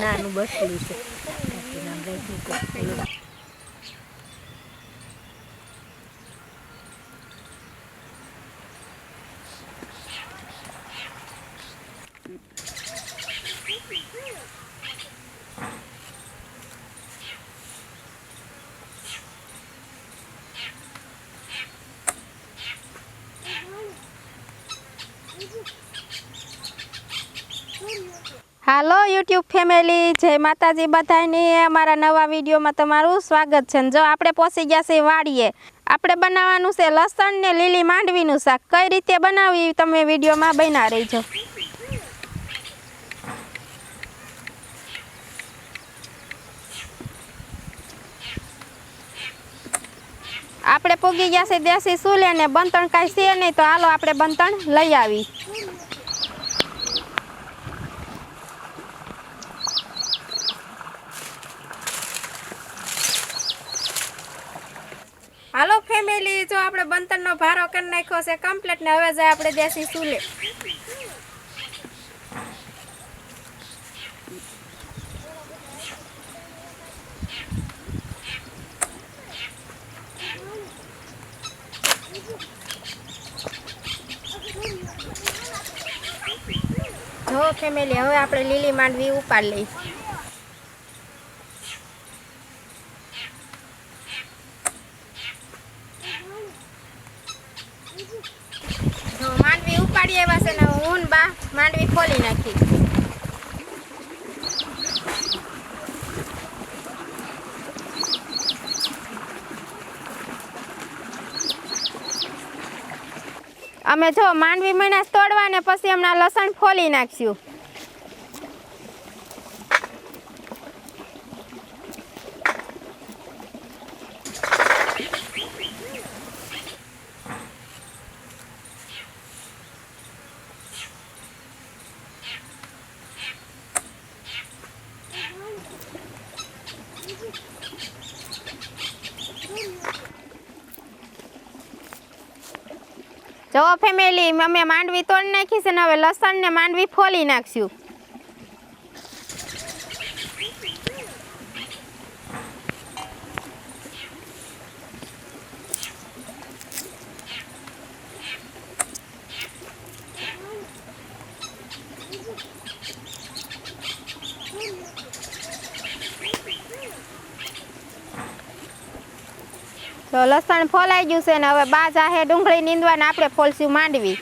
નાનું બસલું છે. હાલો, YouTube family, જય માતાજી બધાની અમારા નવા વિડીયોમાં તમારું સ્વાગત છે. જો આપણે પહોંચી ગયા છે વાડીએ, આપણે બનાવવાનું છે લસણ ને લીલી માંડવીનું શાક. કઈ રીતે બનાવી તમે વિડીયોમાં બના રહીજો. આપણે પૂગી ગયા છે દેશી સુલે ને બંતણ કાંઈ છે નહીં તો હાલો આપણે બંતણ લઈ આવી હાલો ફેમિલી જો આપણે બંતણનો ભારો કરી નાખ્યો છે. કમ્પ્લીટ ને હવે જાય આપણે દેશી સુલે જો ફેમિલી હવે આપણે લીલી માંડવી ઉપાડ લઈ જો માંડવી ઉપાડી આવ્યા છે ને હું ને બા માંડવી ખોલી નાખી અમે જો માંડવી મહિના તોડવા ને પછી હમણાં લસણ ફોલી નાખ્યું જો ફેમિલી અમે માંડવી તોડી નાખી છે ને હવે લસણ ને માંડવી ફોલી નાખશું. તો લસણ ફોલાઈ ગયું છે ને હવે બા જાહે ડુંગળી નીંદવા ને આપણે ફોલસ્યું માંડવી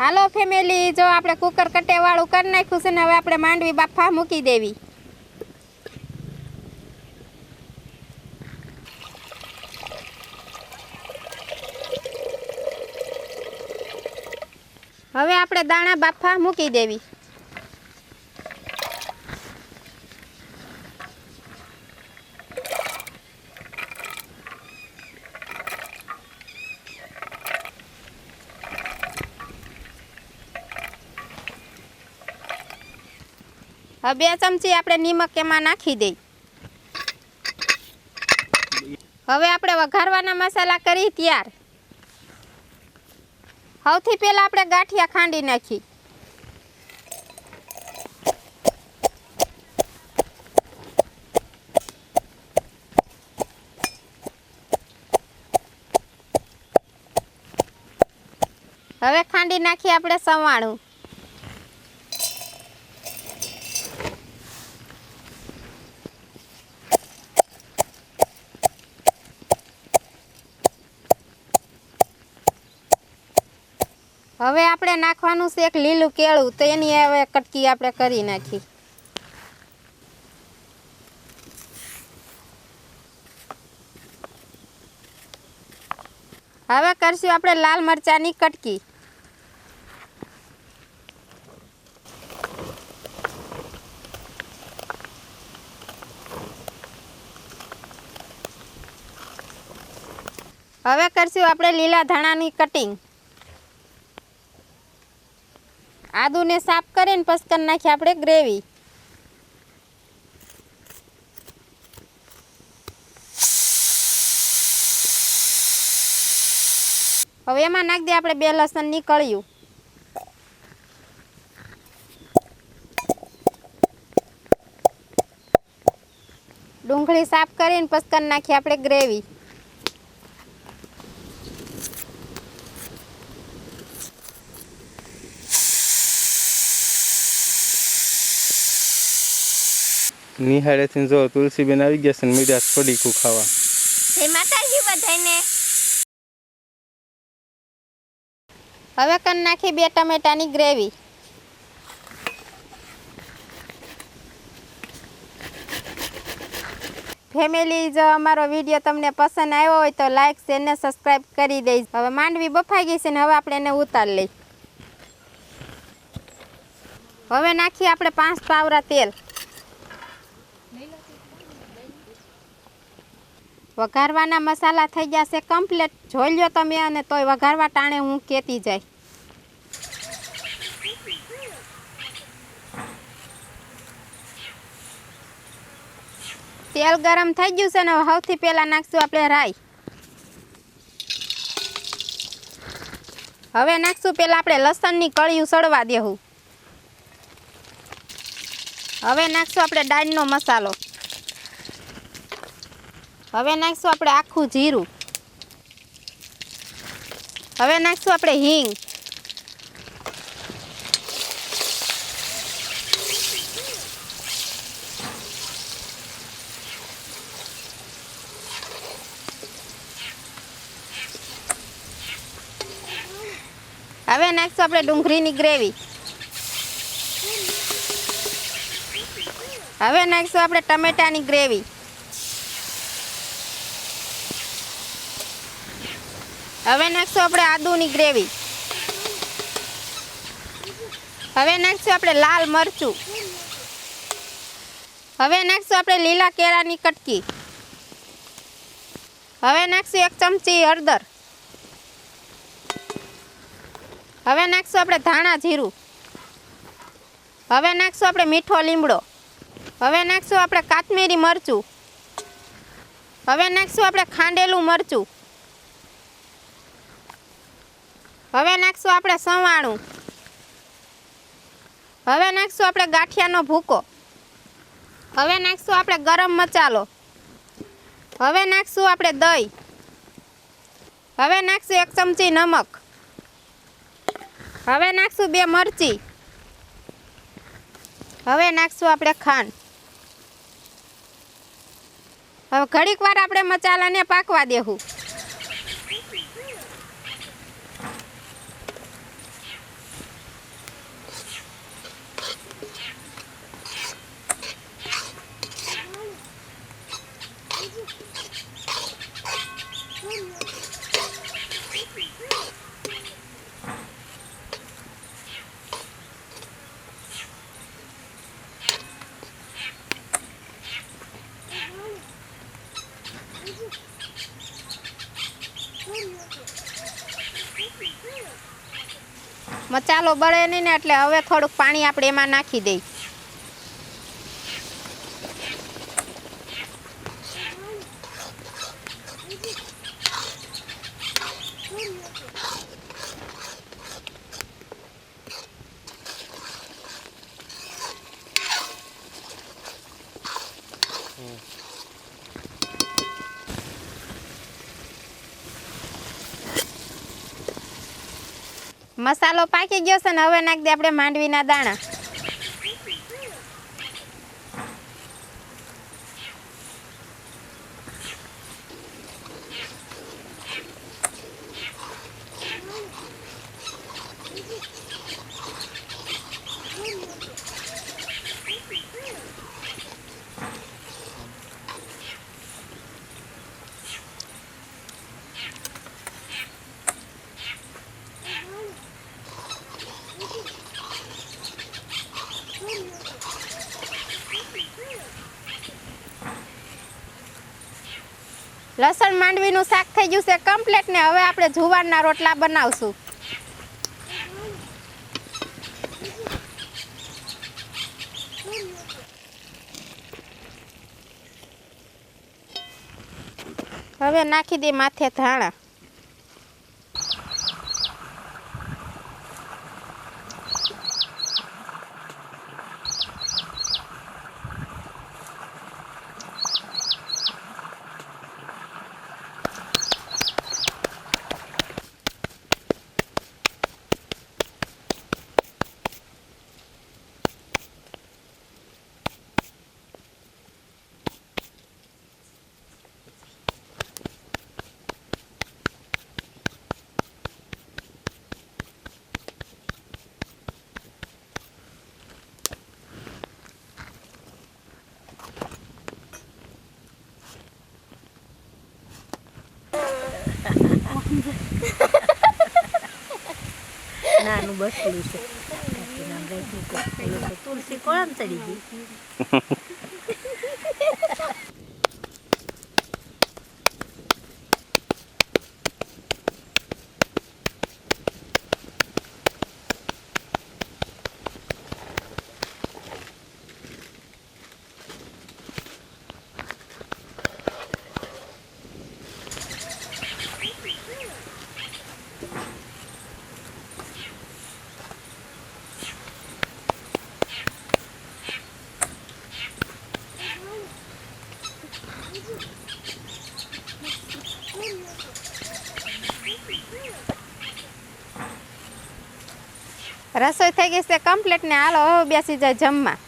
હાલો ફેમિલી જો આપણે કુકર કટેવાળું કરી નાખ્યું છે ને, હવે આપણે માંડવી બાફા મૂકી દેવી. હવે આપણે દાણા બાફા મૂકી દેવી. હવે બે ચમચી આપણે નિમક એમાં નાખી દઈ. હવે આપણે વઘારવાના મસાલા કરી તૈયાર. સૌથી પહેલાં આપણે ગાંઠિયા ખાંડી નાખી. હવે ખાંડી નાખી આપણે સવાણું. નાખવાનું છે એક લીલું કેળું, તો એની હવે કટકી આપણે કરી નાખી. હવે કરશું આપણે લાલ મરચાંની કટકી. હવે કરશું આપણે લીલા ધાણાની કટિંગ. આદુને સાફ કરીને પછી નાખીએ. આપણે ગ્રેવી. હવે એમાં નાખી દઈએ, આપણે બે લસણ નીકળ્યું. ડુંગળી સાફ કરીને પછી નાખીએ આપણે ગ્રેવી. નિહાળેથી જો તુલસીબેન આવી ગયા છે ને મીરાજ પડીકું ખાવા. જય માતાજી બધાને હવે કન નાખી બે ટમેટાની ગ્રેવી. ફેમિલી, જો અમારો વીડિયો તમને પસંદ આવ્યો હોય તો લાઈક, શેર ને સબસ્ક્રાઈબ કરી દઈશ હવે માંડવી બફાઈ ગઈ છે ને હવે આપણે એને ઉતાર લઈ. હવે નાખીએ આપણે પાંચ પાવરા તેલ. વઘારવાના મસાલા થઈ જશે કમ્પ્લીટ જોઈ લ્યો તમે અને તોય વઘારવા ટાણે હું કેતી જાય. તેલ ગરમ થઈ ગયું છે ને સૌથી પહેલાં નાખશું આપણે રાઈ. હવે નાખશું પહેલાં આપણે લસણની કળિયું સળવા દેવું. હવે નાખશું આપણે દાળનો મસાલો. હવે નાખશું આપણે આખું જીરું. હવે નાખશું આપણે હિંગ. હવે નાખશું આપણે ડુંગળીની ગ્રેવી. હવે નાખશું આપણે ટમેટાની ગ્રેવી. હવે નાખશું આપણે આદુની ગ્રેવી. હવે નાખશું આપણે લાલ મરચું. હવે નાખશું આપણે લીલા કેળાની કટકી. હવે નાખશું એક ચમચી હળદર. હવે નાખશું આપણે ધાણા જીરું. હવે નાખશું આપણે મીઠો લીમડો. હવે નાખશું આપણે કાશ્મીરી મરચું. હવે નાખશું આપણે ખાંડેલું મરચું. હવે નાખશું આપણે સવાણું. હવે નાખશું આપણે ગાંઠિયાનો ભૂકો. હવે નાખશું આપણે ગરમ મસાલો. હવે નાખશું આપણે દહીં. હવે નાખશું એક ચમચી નમક. હવે નાખશું બે મરચી. હવે નાખશું આપણે ખાંડ. હવે ઘડીક વાર આપણે મસાલાને પાકવા દેવું મસાલો બળે નહીં ને એટલે હવે થોડુંક પાણી આપણે એમાં નાખી દઈ. મસાલો પાકી ગયો છે ને હવે નાખી દે આપણે માંડવીના દાણા. લસણ માંડવીનું શાક થઈ ગયું છે કમ્પ્લીટ ને હવે આપણે જુવારના રોટલા બનાવશું. હવે નાખી દે માથે ધાણા. બસલું છે. તુલસી કોણ ચડી રસોઈ થઈ ગઈ છે કમ્પ્લીટ ને હાલો બેસી જાય જમવા.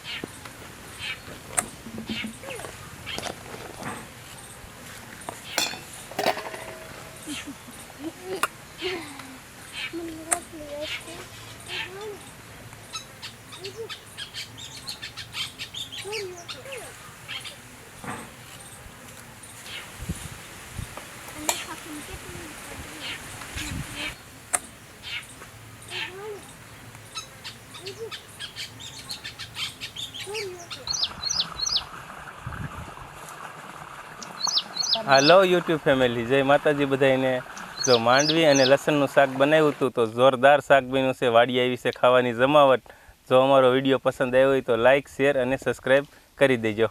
હાલો યુટ્યુબ ફેમિલી જય માતાજી બધાને જો માંડવી અને લસણનું શાક બનાવ્યું હતું, તો જોરદાર શાક બન્યું છે. વાડી આવી છે ખાવાની જમાવટ. જો અમારો વીડિયો પસંદ આવ્યો હોય તો લાઇક શેર અને સબસ્ક્રાઈબ કરી દેજો.